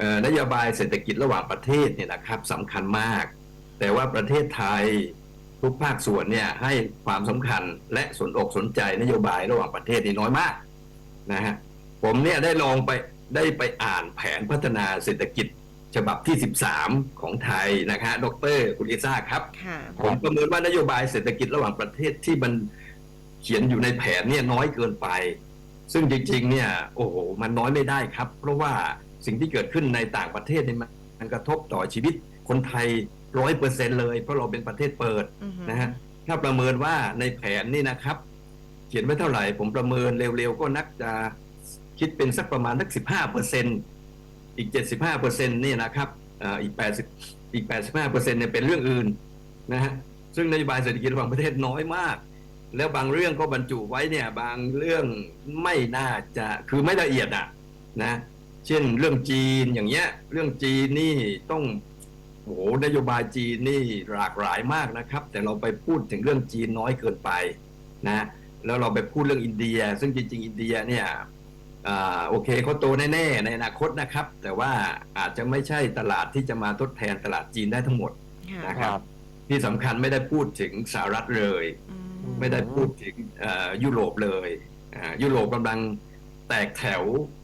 เอ่อนโยบายเศรษฐกิจระหว่างประเทศเนี่ยนะครับสำคัญมาก แต่ว่าประเทศไทยทุกภาคส่วนเนี่ยให้ความสำคัญและสนอกสนใจนโยบายระหว่างประเทศนี่น้อยมากนะฮะผมเนี่ยได้ลองไปได้ไปอ่านแผนพัฒนาเศรษฐกิจฉบับที่ 13 ของไทยนะฮะดรคุณลิซ่าครับค่ะผมประเมินว่านโยบายเศรษฐกิจระหว่างประเทศที่มันเขียนอยู่ในแผนเนี่ยน้อยเกินไป ซึ่งจริงๆเนี่ยโอ้โหมันน้อยไม่ได้ครับ เพราะว่า สิ่งที่เกิดขึ้นในต่างประเทศเนี่ยมันมันกระทบต่อชีวิตคนไทยร้อยเปอร์เซ็นเลย เพราะเราเป็นประเทศเปิดอือฮึนะฮะถ้าประเมินว่าในแผนนี่นะครับ เขียนไว้เท่าไหร่ ผมประเมินเร็วๆ ก็นักจะคิดเป็นสักประมาณสักสิบห้าเปอร์เซ็นอีกเจ็ดสิบห้าเปอร์เซ็นนี่นะครับเอ่ออีกแปดสิบอีกแปดสิบห้าเปอร์เซ็นเนี่ยเป็นเรื่องอื่นนะฮะซึ่งนโยบายเศรษฐกิจระหว่างประเทศน้อยมาก แล้วบางเรื่องก็บรรจุไว้เนี่ยบางเรื่องไม่น่าจะคือไม่ละเอียดอะนะ เช่นเรื่องจีนอย่างเงี้ย เรื่องจีนนี่ต้องโอ้โหนโยบายจีนนี่หลากหลายมากนะครับ แต่เราไปพูดถึงเรื่องจีนน้อยเกินไปนะแล้วเราไปพูดเรื่องอินเดีย ซึ่งจริง ๆ อินเดียเนี่ยอ่าโอเคเขาโตแน่ๆในอนาคตนะครับ แต่ว่าอาจจะไม่ใช่ตลาดที่จะมาทดแทนตลาดจีนได้ทั้งหมดค่ะนะครับ ที่สำคัญไม่ได้พูดถึงสหรัฐเลยอืไม่ได้พูดถึงเอ่อยุโรปเลยอ่ายุโรปกำลังแตกแถวเอ่อ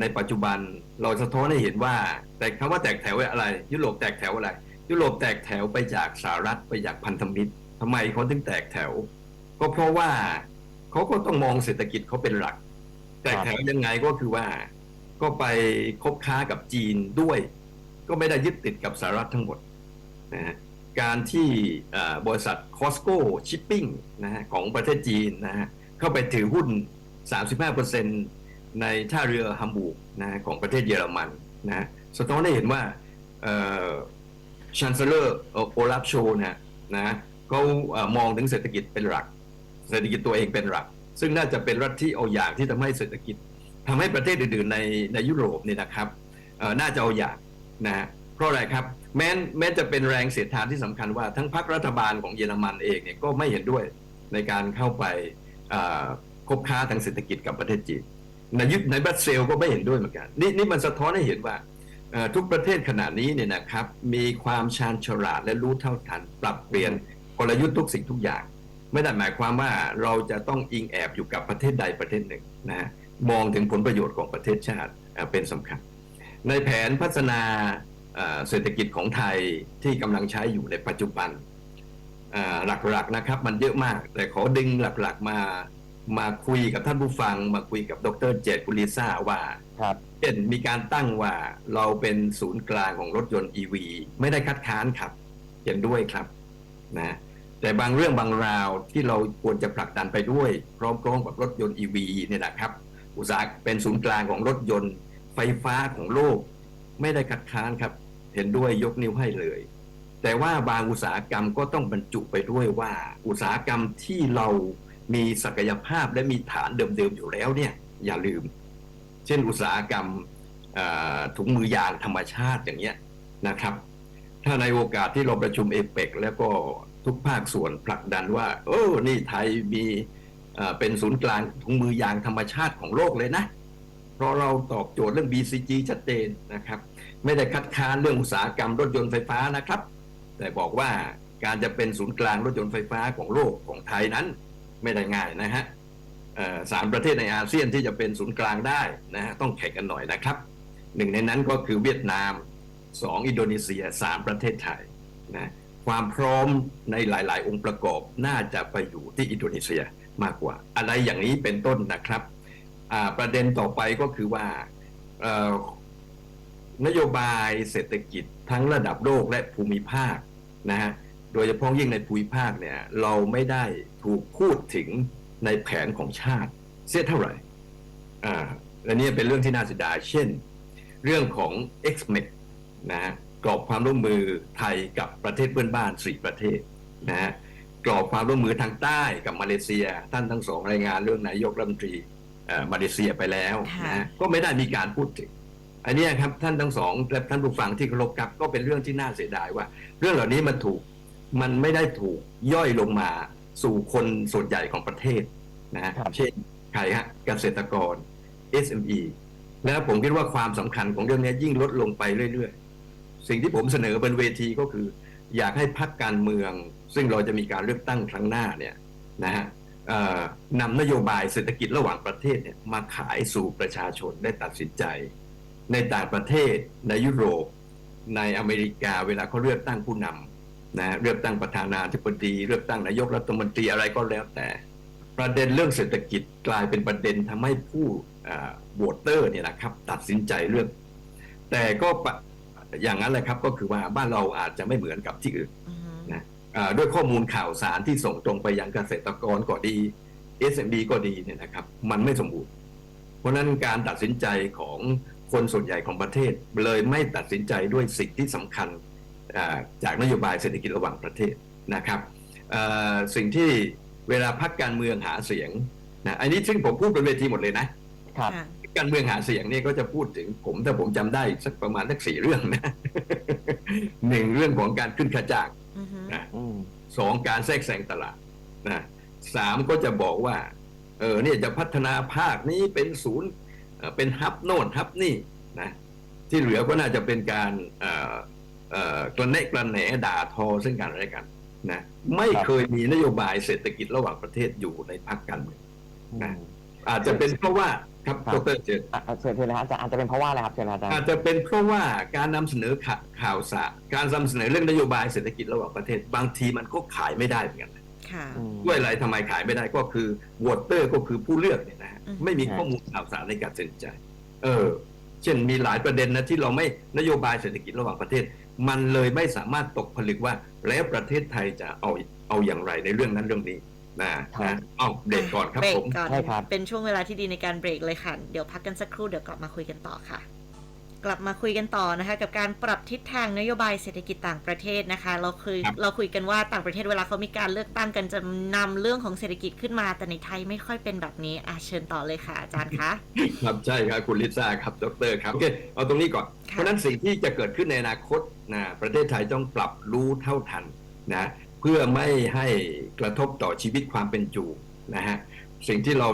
ในปัจจุบันเราสะท้อนให้เห็นว่า แต่คำว่าแตกแถวอะไร ยุโรปแตกแถวอะไร ยุโรปแตกแถวไปจากสหรัฐไปจากพันธมิตรทำไมเขาถึงแตกแถว ก็เพราะว่าเขาก็ต้องมองเศรษฐกิจเขาเป็นหลัก แตกแถวยังไงก็คือว่า ก็ไปคบค้ากับจีนด้วย ก็ไม่ได้ยึดติดกับสหรัฐทั้งหมดนะฮะการที่บริษัท Costco Shipping นะฮะของประเทศจีนนะฮะเข้าไปถือหุ้น 35% ในท่าเรือฮัมบูร์กนะของประเทศเยอรมันนะสะท้อนให้เห็นว่าชันเซลเลอร์โอลาฟโชนะนะเขาเออมองถึงเศรษฐกิจเป็นหลัก เศรษฐกิจตัวเองเป็นหลัก ซึ่งน่าจะเป็นรัฐที่เอาอย่างที่ทำให้เศรษฐกิจทำให้ประเทศอื่นๆในในยุโรปเนี่ยนะครับน่าจะเอาอย่างนะเพราะอะไรครับแม้แม้จะเป็นแรงเสียดทานที่สำคัญว่าทั้งพรรครัฐบาลของเยอรมันเองเนี่ยก็ไม่เห็นด้วยในการเข้าไปคบค้าทางเศรษฐกิจกับประเทศจีน ในยุคในบรัสเซลก็ไม่เห็นด้วยเหมือนกันนี่นี่มันสะท้อนให้เห็นว่าทุกประเทศขณะนี้เนี่ยนะครับมีความชาญฉลาดและรู้เท่าทัน ปรับเปลี่ยนกลยุทธ์ทุกสิ่งทุกอย่าง ไม่ได้หมายความว่าเราจะต้องอิงแอบอยู่กับประเทศใดประเทศหนึ่งนะฮะมองถึงผลประโยชน์ของประเทศชาติเป็นสำคัญ ในแผนพัฒนาเศรษฐกิจของไทยที่กำลังใช้อยู่ในปัจจุบันหลักๆนะครับมันเยอะมาก แต่ขอดึงหลักๆมา มาคุยกับท่านผู้ฟัง มาคุยกับดรเจตกุลิซ่าว่าครับเช่นมีการตั้งว่าเราเป็นศูนย์กลางของรถยนต์ EV ไม่ได้คัดค้านครับเห็นด้วยครับนะแต่บางเรื่องบางราวที่เราควรจะผลักดันไปด้วยพร้อมๆกับรถยนต์ EV เนี่ยนะครับ อุตสาหเป็นศูนย์กลางของรถยนต์ ไฟฟ้าของโลก ไม่ได้คัดค้านครับ เห็นด้วยยกนิ้วให้เลย แต่ว่าบางอุตสาหกรรมก็ต้องบรรจุไปด้วยว่า อุตสาหกรรมที่เรา มีศักยภาพและมีฐานเดิมๆอยู่แล้วเนี่ยอย่าลืม เช่นอุตสาหกรรมถุงมือยางธรรมชาติอย่างเงี้ยนะครับ ถ้าในโอกาสที่เราประชุมเอเปกแล้วก็ทุกภาคส่วนผลักดันว่าเออนี่ไทยมีเอ่อเป็นศูนย์กลางถุงมือยางธรรมชาติของโลกเลยนะ เพราะเราตอบโจทย์เรื่อง BCG ชัดเจนนะครับ ไม่ได้คัดค้านเรื่องอุตสาหกรรมรถยนต์ไฟฟ้านะครับ แต่บอกว่าการจะเป็นศูนย์กลางรถยนต์ไฟฟ้าของโลกของไทยนั้น ไม่ได้ง่ายนะฮะสามประเทศในอาเซียนที่จะเป็นศูนย์กลางได้นะฮะต้องแข่งกันหน่อยนะครับหนึ่งในนั้นก็คือเวียดนามสองอินโดนีเซียสามประเทศไทยนะความพร้อมในหลาย ๆ องค์ประกอบน่าจะไปอยู่ที่อินโดนีเซียมากกว่า อะไรอย่างนี้เป็นต้นนะครับประเด็นต่อไปก็คือว่านโยบายเศรษฐกิจทั้งระดับโลกและภูมิภาคนะฮะ โดยเฉพาะยิ่งในภูมิภาคเนี่ยเราไม่ได้ถูกพูดถึงในแผนของชาติเสียเท่าไหร่อ่าและนี่เป็นเรื่องที่น่าเสียดายเช่น เรื่องของ x m e d นะฮะกรอบความร่วมมือไทยกับประเทศเพื่อนบ้านสี่ประเทศนะฮะกรอบความร่วมมือทางใต้กับมาเลเซีย ท่านทั้งสองรายงานเรื่องนายกรัฐมนตรีเอ่อมาเลเซียไปแล้วค่ะนะก็ไม่ได้มีการพูดถึงอันเนี้ยครับท่านทั้งสองและท่านผู้ฟังที่เคารพครับก็เป็นเรื่องที่น่าเสียดายว่า เรื่องเหล่านี้มันถูก มันไม่ได้ถูกย่อยลงมาสู่คนส่วนใหญ่ของประเทศนะฮะครับเช่นใครฮะเกษตรกร SME แล้วผมคิดว่าความสำคัญของเรื่องนี้ยิ่งลดลงไปเรื่อยๆ สิ่งที่ผมเสนอบนเวทีก็คือ อยากให้พักการเมือง ซึ่งเราจะมีการเลือกตั้งครั้งหน้าเนี่ยนะฮะเอ่อนำนโยบายเศรษฐกิจระหว่างประเทศเนี่ยมาขายสู่ประชาชนได้ตัดสินใจ ในต่างประเทศในยุโรป ในอเมริกาเวลาเขาเลือกตั้งผู้นำ นะเลือกตั้งประธานาธิบดี เลือกตั้งนายกรัฐมนตรีอะไรก็แล้วแต่ ประเด็นเรื่องเศรษฐกิจกลายเป็นประเด็นทำให้ผู้โหวตเตอร์เนี่ยนะครับ ตัดสินใจเลือก แต่ก็ปะอย่างนั้นแหละครับก็คือว่าบ้านเราอาจจะไม่เหมือนกับที่อื่นอือฮึนะอ่าด้วยข้อมูลข่าวสารที่ส่งตรงไปยังเกษตรกรก็ดี SMB ก็ดีเนี่ยนะครับ มันไม่สมบูรณ์ เพราะฉะนั้นการตัดสินใจของคนส่วนใหญ่ของประเทศเลยไม่ตัดสินใจด้วยสิ่งที่สำคัญอ่า จากนโยบายเศรษฐกิจระหว่างประเทศนะครับอ่าสิ่งที่เวลาพักการเมืองหาเสียงนะอันนี้ซึ่งผมพูดบนเวทีหมดเลยนะครับค่ะการเมืองหาเสียงเนี่ยก็จะพูดถึงผมถ้าผมจำได้สักประมาณสักสี่เรื่องนะหนึ่งเรื่องของการขึ้นค่าจ้างอือฮึนะอืมสองการแทรกแซงตลาดนะสามก็จะบอกว่าเออเนี่ยจะพัฒนาภาคนี้เป็นศูนย์เอ่อเป็นฮับโน่นฮับนี่นะที่เหลือก็น่าจะเป็นการเอ่อเอ่อ กระเนะกระแหนด่าทอซึ่งกันและกันนะไม่เคยมีนโยบายเศรษฐกิจระหว่างประเทศอยู่ในพรรคการเมืองนะอาจจะเป็นเพราะว่าครับครับดรเจนอะอะเชิญเชิญเลยครับอาจารย์อาจจะเป็นเพราะว่าอะไรครับเชิญครับอาจารย์อาจจะเป็นเพราะว่าการนำเสนอข่าข่าวสารการนำเสนอเรื่องนโยบายเศรษฐกิจระหว่างประเทศบางทีมันก็ขายไม่ได้เหมือนกันนะค่ะอืมด้วยอะไรทำไมขายไม่ได้ก็คือวอเตอร์ก็คือผู้เลือกเนี่ยนะฮะอืมไม่มีข้อมูลข่าวสารในการตัดสินใจ เออ เช่นมีหลายประเด็นนะที่เราไม่นโยบายเศรษฐกิจระหว่างประเทศ มันเลยไม่สามารถตกผลึกว่าแล้วประเทศไทยจะเอาเอาอย่างไรในเรื่องนั้นเรื่องนี้นะครับนะเอาเด็กก่อนครับเบรผกมก่อนใช่ครับเป็นช่วงเวลาที่ดีในการเบรกเลยค่ะ เดี๋ยวพักกันสักครู่เดี๋ยวกลับมาคุยกันต่อค่ะ กลับมาคุยกันต่อนะคะกับการปรับทิศทางนโยบายเศรษฐกิจต่างประเทศนะคะ เราเคยครับเราคุยกันว่าต่างประเทศเวลาเขามีการเลือกตั้งกันจะนำเรื่องของเศรษฐกิจขึ้นมา แต่ในไทยไม่ค่อยเป็นแบบนี้อะเชิญต่อเลยค่ะอาจารย์คะครับใช่ครับคุณลิซ่าครับดรครับโอเคเอาตรงนี้ก่อนค่ะเพราะฉะนั้นสิ่งที่จะเกิดขึ้นในอนาคต นะประเทศไทยต้องปรับรู้เท่าทันนะเพื่อไม่ให้กระทบต่อชีวิตความเป็นอยู่นะฮะสิ่งที่เรา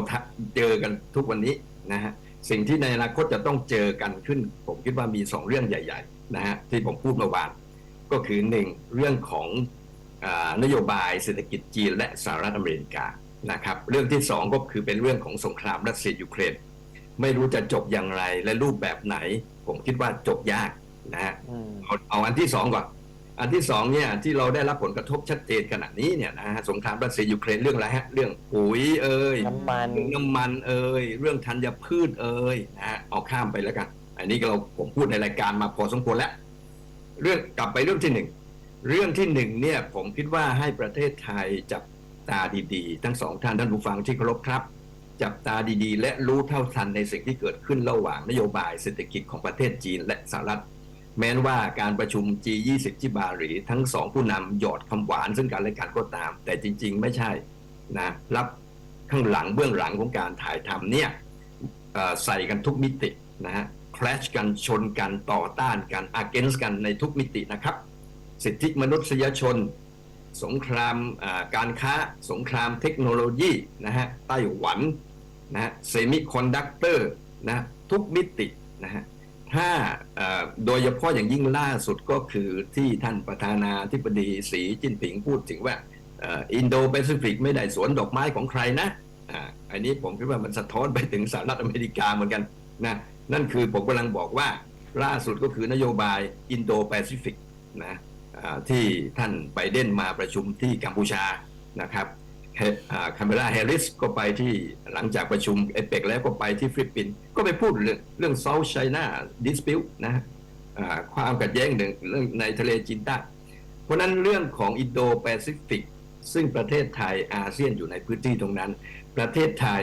เจอกันทุกวันนี้นะฮะสิ่งที่ในอนาคตจะต้องเจอกันขึ้น ผมคิดว่ามีสองเรื่องใหญ่ ๆ นะฮะที่ผมพูดเมื่อวานก็คือหนึ่งเรื่องของอนโยบายเศรษฐกิจจีนและสหรัฐอเมริกานะครับเรื่องที่สองก็คือเป็นเรื่องของสงครามรัสเซียยูเครนไม่รู้จะจบอย่างไรและรูปแบบไหน ผมคิดว่าจบยาก นะฮะอืมเอาเอาอันที่สองก่อนอันที่สองเนี่ยที่เราได้รับผลกระทบชัดเจนขณะนี้เนี่ยนะฮะสงครามรัสเซียยูเครนเรื่องอะไรฮะเรื่องปุ๋ยเอ่ยน้ำมันเรื่องน้ำมันเอ่ยเรื่องธัญพืชเอ่ยนะฮะเอาข้ามไปแล้วกัน อันนี้เราผมพูดในรายการมาพอสมควรแล้วเรื่องกลับไปเรื่องที่หนึ่งเรื่องที่หนึ่งเนี่ยผมคิดว่าให้ประเทศไทยจับตาดีๆ ทั้งสองท่านท่านผู้ฟังที่เคารพครับ จับตาดีๆ และรู้เท่าทันในสิ่งที่เกิดขึ้นระหว่างนโยบายเศรษฐกิจของประเทศจีนและสหรัฐ แม้นว่าการประชุม G20 ที่บาหลีทั้งสองผู้นำหยอดคำหวานซึ่งกันและกันก็ตาม แต่จริง ๆ ไม่ใช่นะรับข้างหลังเบื้องหลังของการถ่ายทำเนี่ยใส่กันทุกมิตินะฮะ clash กันชนกันต่อต้านกัน against กันในทุกมิตินะครับ สิทธิมนุษยชน สงครามการค้าสงครามเทคโนโลยีนะฮะไต้หวันนะฮะเซมิคอนดักเตอร์นะทุกมิตินะฮะถ้า โดยเฉพาะอย่างยิ่งล่าสุดก็คือที่ท่านประธานาธิบดีสีจิ้นผิงพูดถึงว่าอินโดแปซิฟิกไม่ได้สวนดอกไม้ของใครนะอันนี้ผมคิดว่ามันสะท้อนไปถึงสหรัฐอเมริกาเหมือนกันนะนั่นคือผมกำลังบอกว่าล่าสุดก็คือนโยบายอินโดแปซิฟิกนะที่ท่านไบเดนมาประชุมที่กัมพูชานะครับคาเมราแฮริสก็ไปที่หลังจากประชุมเอเปกแล้วก็ไปที่ฟิลิปปินส์ก็ไปพูดเรื่องเรื่อง South China Dispute นะ ความขัดแย้งหนึ่งเรื่องในทะเลจีนใต้เพราะนั้นเรื่องของอินโดแปซิฟิกซึ่งประเทศไทยอาเซียนอยู่ในพื้นที่ตรงนั้น ประเทศไทย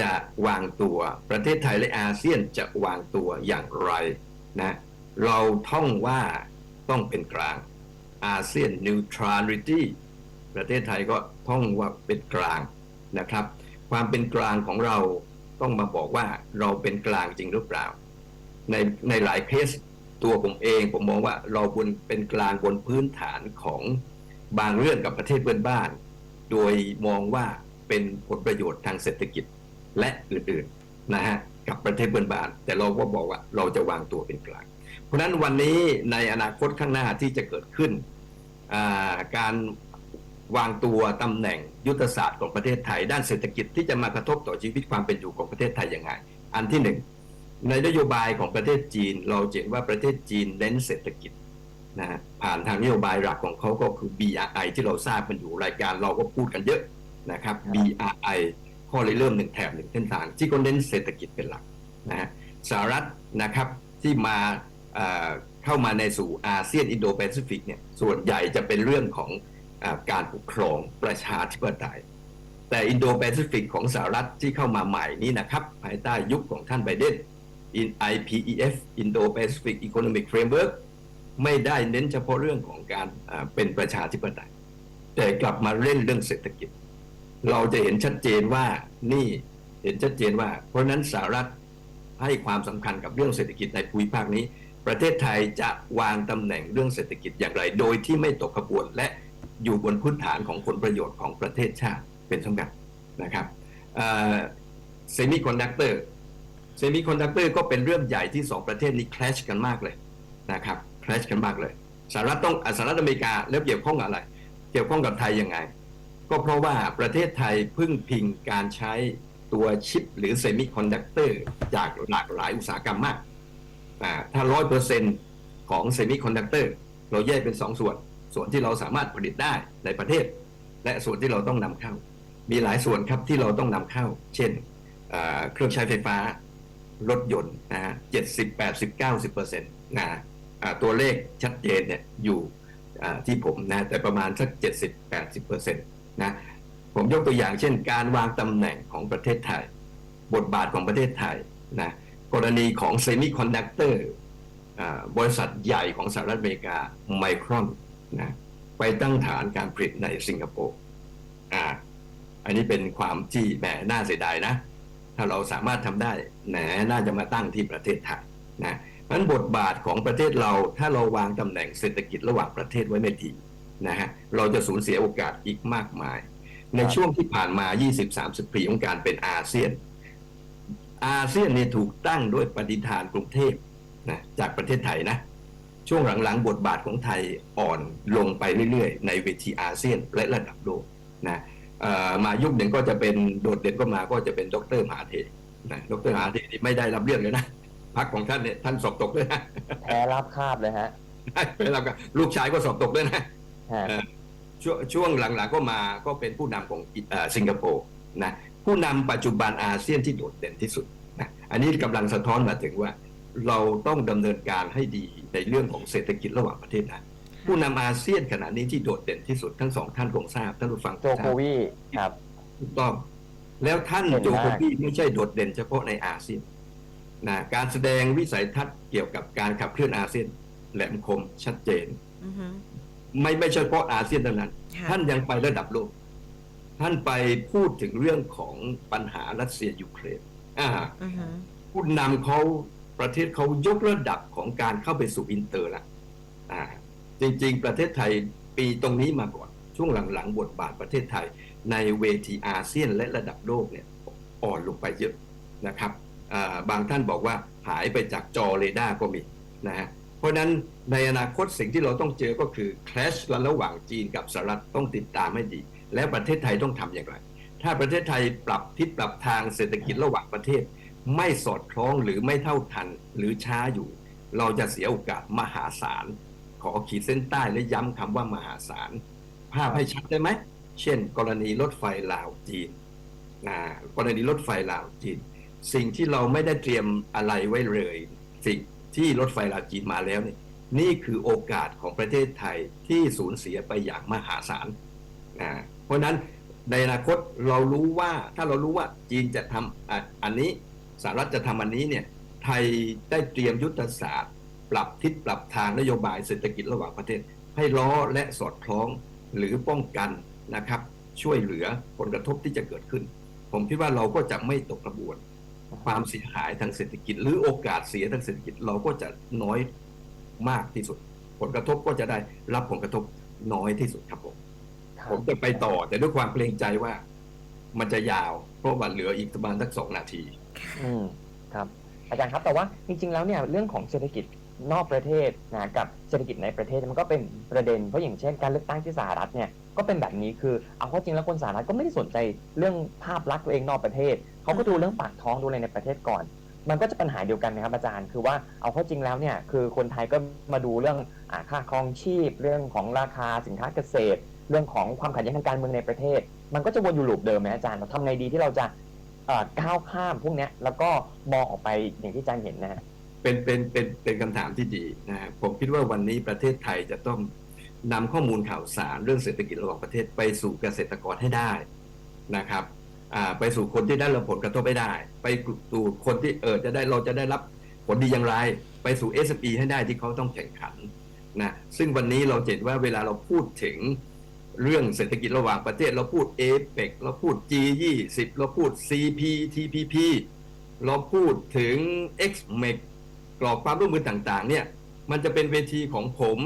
จะวางตัว ประเทศไทยและอาเซียนจะวางตัวอย่างไรนะเราท่องว่าต้องเป็นกลางอาเซียน neutrality ประเทศไทยก็ท่องว่าเป็นกลางนะครับ ความเป็นกลางของเราต้องมาบอกว่าเราเป็นกลางจริงหรือเปล่า ในในหลายเคส ตัวผมเอง ผมมองว่าเราบนเป็นกลางบนพื้นฐานของบางเรื่องกับประเทศเพื่อนบ้าน โดยมองว่าเป็นผลประโยชน์ทางเศรษฐกิจและอื่นๆนะฮะกับประเทศเพื่อนบ้าน แต่เราก็บอกว่าเราจะวางตัวเป็นกลาง เพราะนั้นวันนี้ในอนาคตข้างหน้าที่จะเกิดขึ้นาการวางตัวตำแหน่งยุทธศาสตร์ของประเทศไทย ด้านเศรษฐกิจที่จะมากระทบต่อชีวิตความเป็นอยู่ของประเทศไทยยังไง อันที่หนึ่ง ในนโยบายของประเทศจีน เราเห็นว่าประเทศจีนเน้นเศรษฐกิจนะฮะผ่านทางนโยบายหลักของเขาก็คือ BRI ที่เราทราบกันอยู่รายการเราก็พูดกันเยอะนะครับ BRI ข้อเลยเริ่มหนึ่งแถบหนึ่งเส้นทาง ที่ก็เน้นเศรษฐกิจเป็นหลักนะฮะสหรัฐนะครับที่มาเอ่อเข้ามาในสู่อาเซียนอินโดแปซิฟิกเนี่ยส่วนใหญ่จะเป็นเรื่องของอาการปกครองประชาธิปไตย แต่อินโดแปซิฟิกของสหรัฐที่เข้ามาใหม่นี้นะครับภายใต้ยุคของท่านไบเดน in IPEF Indo-Pacific Economic Framework ไม่ได้เน้นเฉพาะเรื่องของการเป็นประชาธิปไตย แต่กลับมาเล่นเรื่องเศรษฐกิจ เราจะเห็นชัดเจนว่านี่เห็นชัดเจนว่า เพราะนั้นสหรัฐให้ความสำคัญกับเรื่องเศรษฐกิจในภูมิภาคนี้ ประเทศไทยจะวางตำแหน่งเรื่องเศรษฐกิจอย่างไร โดยที่ไม่ตกขบวนและอยู่บนพื้นฐานของผลประโยชน์ของประเทศชาติเป็นสำคัญนะครับเซมิคอนดักเตอร์ เซมิคอนดักเตอร์ก็เป็นเรื่องใหญ่ที่สองประเทศนี้คลชกันมากเลยนะครับคลชกันมากเลยสหรัฐต้องสหรัฐอเมริกาแล้วเกี่ยวข้องกับอะไร เกี่ยวข้องกับไทยยังไง ก็เพราะว่าประเทศไทยพึ่งพิงการใช้ตัวชิปหรือเซมิคอนดักเตอร์จากหลากหลายอุตสาหกรรมมากถ้าร้อยเปอร์เซ็นของเซมิคอนดักเตอร์เราแยกเป็นสองส่วน ส่วนที่เราสามารถผลิตได้ในประเทศ และส่วนที่เราต้องนำเข้า มีหลายส่วนครับที่เราต้องนำเข้า เช่นเครื่องใช้ไฟฟ้า รถยนต์นะฮะเจ็ดสิบแปดสิบเก้าสิบเปอร์เซ็นต์นะตัวเลขชัดเจนเนี่ยอยู่ที่ผมนะแต่ประมาณสักเจ็ดสิบแปดสิบเปอร์เซ็นต์นะผมยกตัวอย่างเช่น การวางตำแหน่งของประเทศไทย บทบาทของประเทศไทยนะกรณีของเซมิคอนดักเตอร์บริษัทใหญ่ของสหรัฐอเมริกาไมครอนนะไปตั้งฐานการผลิตในสิงคโปร์อ่าอันนี้เป็นความที่แหมน่าเสียดายนะ ถ้าเราสามารถทำได้แหนน่าจะมาตั้งที่ประเทศไทยนะเพราะฉะนั้นบทบาทของประเทศเราถ้าเราวางตำแหน่งเศรษฐกิจระหว่างประเทศไว้ไม่ดีนะฮะเราจะสูญเสียโอกาสอีกมากมาย ในช่วงที่ผ่านมา 20-30 ปีของการเป็นอาเซียน อาเซียนนี่ถูกตั้งด้วยปฏิฐานกรุงเทพนะจากประเทศไทยนะช่วงหลังๆ บทบาทของไทยอ่อนลงไปเรื่อยๆ ในเวทีอาเซียนและระดับโลกนะ มายุคหนึ่งก็จะเป็นโดดเด่นก็มาก็จะเป็นดรมหาเทนะดรมหาเทนี่ไม่ได้รับเรื่องเลยนะพักของท่านเนี่ยท่านสอบตกด้วยนะแพ้รับคาบเลยฮะไม่รับกันลูกชายก็สอบตกด้วยนะฮะช่วงช่วงหลังๆก็มาก็เป็นผู้นำของอิเอ่อสิงคโปร์นะผู้นำปัจจุบันอาเซียนที่โดดเด่นที่สุดนะอันนี้กำลังสะท้อนมาถึงว่า เราต้องดำเนินการให้ดีในเรื่องของเศรษฐกิจระหว่างประเทศนะ ผู้นำอาเซียนขณะนี้ที่โดดเด่นที่สุดทั้งสองท่านคงทราบท่านผู้ฟังโจโควีครับถูกต้อง แล้วท่านเห็นโจมากโควีไม่ใช่โดดเด่นเฉพาะในอาเซียนนะการแสดงวิสัยทัศน์เกี่ยวกับการขับเคลื่อนอาเซียนแหลมคมชัดเจนอือฮึไม่ไม่ใช่เฉพาะอาเซียนเท่านั้นค่ะท่านยังไประดับโลก ท่านไปพูดถึงเรื่องของปัญหารัสเซียยูเครนอ่าอือฮึผู้นำเขาประเทศเขายกระดับของการเข้าไปสู่อินเตอร์ละอ่า จริง ๆ ประเทศไทยปีตรงนี้มาก่อน ช่วงหลังๆ บทบาทประเทศไทย ในเวทีอาเซียนและระดับโลกเนี่ยอ่อนลงไปเยอะนะครับบางท่านบอกว่าหายไปจากจอเรดาร์ก็มีนะฮะเพราะนั้นในอนาคตสิ่งที่เราต้องเจอก็คือคลชกันระหว่างจีนกับสหรัฐต้องติดตามให้ดี และประเทศไทยต้องทำอย่างไร ถ้าประเทศไทยปรับทิศปรับทางเศรษฐกิจระหว่างประเทศ ไม่สอดคล้องหรือไม่เท่าทันหรือช้าอยู่ เราจะเสียโอกาสมหาศาล อขีดเส้นใต้และย้ำคำว่ามหาศาลภาพให้ชัดได้ไหม เช่น กรณีรถไฟลาวจีนนะกรณีรถไฟลาวจีน สิ่งที่เราไม่ได้เตรียมอะไรไว้เลย สิ่งที่รถไฟลาวจีนมาแล้วนี่นี่คือโอกาสของประเทศไทยที่สูญเสียไปอย่างมหาศาลนะเพราะนั้นในอนาคตเรารู้ว่าถ้าเรารู้ว่าจีนจะทำอะอันนี้สหรัฐจะทำอันนี้เนี่ยไทยได้เตรียมยุทธศาสตร์ ปรับทิศปรับทางนโยบายเศรษฐกิจระหว่างประเทศ ให้ล้อและสอดคล้องหรือป้องกันนะครับ ช่วยเหลือผลกระทบที่จะเกิดขึ้น ผมคิดว่าเราก็จะไม่ตกกระบวน ความเสียหายทางเศรษฐกิจ หรือโอกาสเสียทางเศรษฐกิจเราก็จะน้อยมากที่สุด ผลกระทบก็จะได้รับผลกระทบน้อยที่สุดครับผมผมจะไปต่อแต่ด้วยความเกรงใจว่า มันจะยาว เพราะว่าเหลืออีกประมาณสักสองนาที อืมคครับ อาจารย์ครับแต่ว่าจริงๆแล้วเนี่ยเรื่องของเศรษฐกิจ นอกประเทศนะกับเศรษฐกิจในประเทศมันก็เป็นประเด็นเพราะอย่างเช่นการเลือกตั้งที่สหรัฐเนี่ยก็เป็นแบบนี้คือเอาข้าจริงแล้วคนสหรัฐก็ไม่ได้สนใจเรื่องภาพลักษณ์ตัวเองนอกประเทศเขาก็ดูเรื่องปากท้องดูอะไรในประเทศก่อน มันก็จะปัญหาเดียวกันนะครับอาจารย์คือว่าเอาข้าจริงแล้วเนี่ยคือคนไทยก็มาดูเรื่องอค่าครองชีพ เรื่องของราคาสินค้าเกษตร เรื่องของความขัดแย้งทางการเมืองในประเทศ มันก็จะวนอยู่ลูปเดิมไหมอาจารย์เราทำไงดีที่เราจะก้าวข้ามพวกนี้แล้วก็มองออกไปอย่างที่อาจารย์เห็นนะฮะ เป็นเป็นเป็นเป็นคำถามที่ดีนะฮะผมคิดว่าวันนี้ประเทศไทยจะต้องนำข้อมูลข่าวสารเรื่องเศรษฐกิจระหว่างประเทศไปสู่เกษตรกรให้ได้นะครับไปสู่คนที่ได้รับผลกระทบไม่ได้ ไปสู่คนที่เออจะได้เราจะได้รับผลดีอย่างไร ไปสู่ s อ p ให้ได้ที่เขาต้องแข่งขันนะซึ่งวันนี้เราเห็นว่าเวลาเราพูดถึงเรื่องเศรษฐกิจระหว่างประเทศ เราพูด APEC เราพูด G20 เราพูด CPTPP เราพูดถึง XMEC กรอบความร่วมมือต่างๆ เนี่ย มันจะเป็นเวทีของผม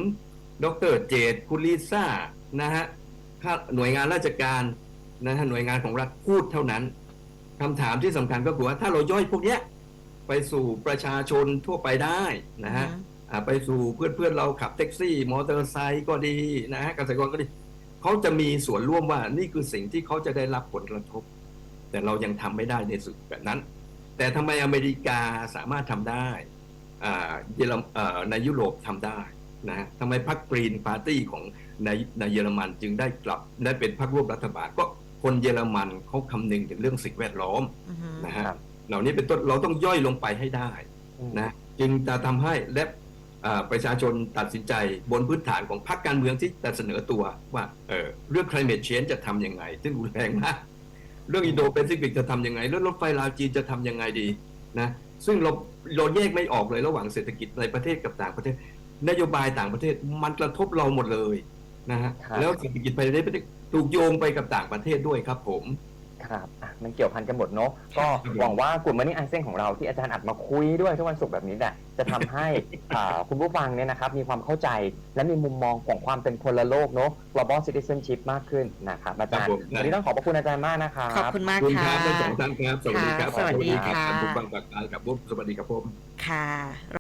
ดรเจตคุณลิซ่านะฮะข้าหน่วยงานราชการนะฮะหน่วยงานของรัฐพูดเท่านั้นคำถามที่สำคัญก็คือว่าถ้าเราย่อยพวกเนี้ยไปสู่ประชาชนทั่วไปได้นะฮะอ่าไปสู่เพื่อนๆเราขับแท็กซี่ มอเตอร์ไซค์ก็ดีนะฮะเกษตรกรก็ดีเขาจะมีส่วนร่วมว่านี่คือสิ่งที่เขาจะได้รับผลกระทบ แต่เรายังทำไม่ได้ในสุดแบบนั้น แต่ทำไมอเมริกาสามารถทำได้ อ่าเยอรมเอ่อในยุโรปทำได้นะฮะทำไมพรรคกรีนปาร์ตี้ของในในเยอรมันจึงได้กลับได้เป็นพรรคร่วมรัฐบาลก็คนเยอรมันเขาคำนึงถึงเรื่องสิ่งแวดล้อมอือฮึนะฮะครับเหล่านี้เป็นต้นเราต้องย่อยลงไปให้ได้นะจึงจะทำให้และอ่าประชาชนตัดสินใจบนพื้นฐานของพรรคการเมืองที่จะเสนอตัวว่าเออเรื่อง climate change จะทำยังไง ซึ่งรุนแรงมากเรื่องอินโดแปซิฟิกจะทำยังไง เรื่องรถไฟลาวจีนจะทำยังไงดี นะซึ่งเราเราแยกไม่ออกเลยระหว่างเศรษฐกิจในประเทศกับต่างประเทศ นโยบายต่างประเทศมันกระทบเราหมดเลยนะฮะครับแล้วเศรษฐกิจภายในประเทศถูกโยงไปกับต่างประเทศด้วยครับผม ครับอะมันเกี่ยวพันกันหมดเนาะก็หวังว่ากลุ่มมันนี่อันเซนของเราที่อาจารย์อัดมาคุยด้วยทุกวันศุกร์แบบนี้แหละจะทำให้อ่าคุณผู้ฟังเนี่ยนะครับมีความเข้าใจและมีมุมมองของความเป็นพลโลกเนาะ global citizenship มากขึ้นนะครับอาจารย์ครับผมวันนี้ต้องขอบพระคุณอาจารย์มากนะครับขอบคุณมากขอบคุณคค่ะรับทั้งสองท่านครับสวัสดีครับค่ะสวัสดีค่ะท่านผู้ฟังปากกายกับผมสวัสดีครับผมค่ะ